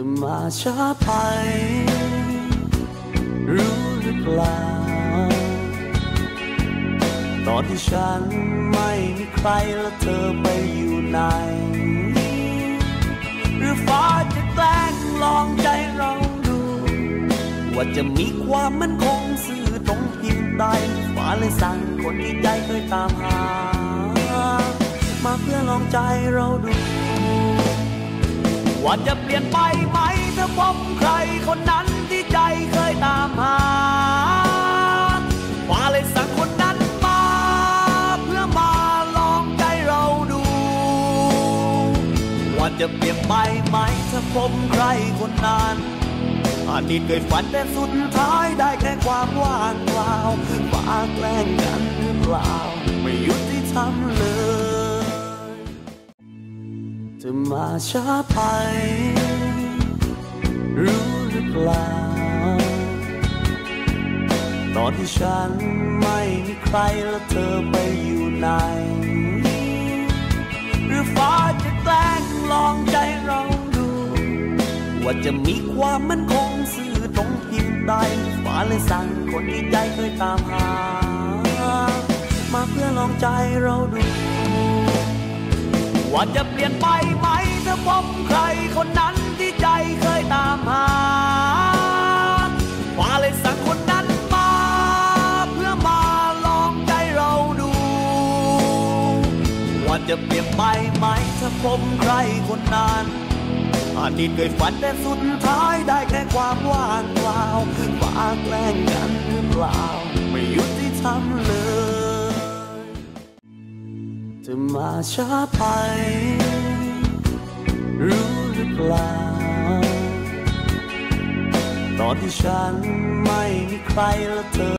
จะมาช้าไป รู้หรือเปล่า ตอนที่ฉันไม่มีใครแล้วเธอไปอยู่ไหน หรือฟ้าจะแกล้งลองใจเราดู ว่าจะมีความมั่นคงสื่อตรงเพียงใดฟ้าเลยสั่งคนที่ใจเคยตามหา มาเพื่อลองใจเราดู ว่าจะเปลี่ยนไปไหมถ้าพบใครคนนั้นที่ใจเคยตามหาฟ้าเลยสั่งคนนั้นมาเพื่อมาลองใจเราดู ว่าจะเปลี่ยนไปไหมถ้าพบใครคนนั้นอดีตเคยฝันแต่สุดท้ายได้แค่ความว่างเปล่า จะมาช้าไป รู้หรือเปล่า ตอนที่ฉันไม่มีใครแล้วเธอไปอยู่ไหน หรือฟ้าจะแกล้งลองใจเราดู ว่าจะมีความมั่นคงสื่อตรงเพียงใดฟ้าเลยสั่งคนที่ใจเคยตามหา มาเพื่อลองใจเราดู ว่าจะเปลี่ยนไปไหมถ้าพบใครคนนั้นที่ใจเคยตามหาฟ้าเลยสั่งคนนั้นมาเพื่อมาลองใจเราดู ว่าจะเปลี่ยนไปไหมถ้าพบใครคนนั้นอดีตเคยฝันแต่สุดท้ายได้แค่ความว่างเปล่าฟ้าแกล้งกันหรือเปล่า จะมาช้าไป รู้หรือเปล่า ตอนที่ฉันไม่มีใครแล้วเธอ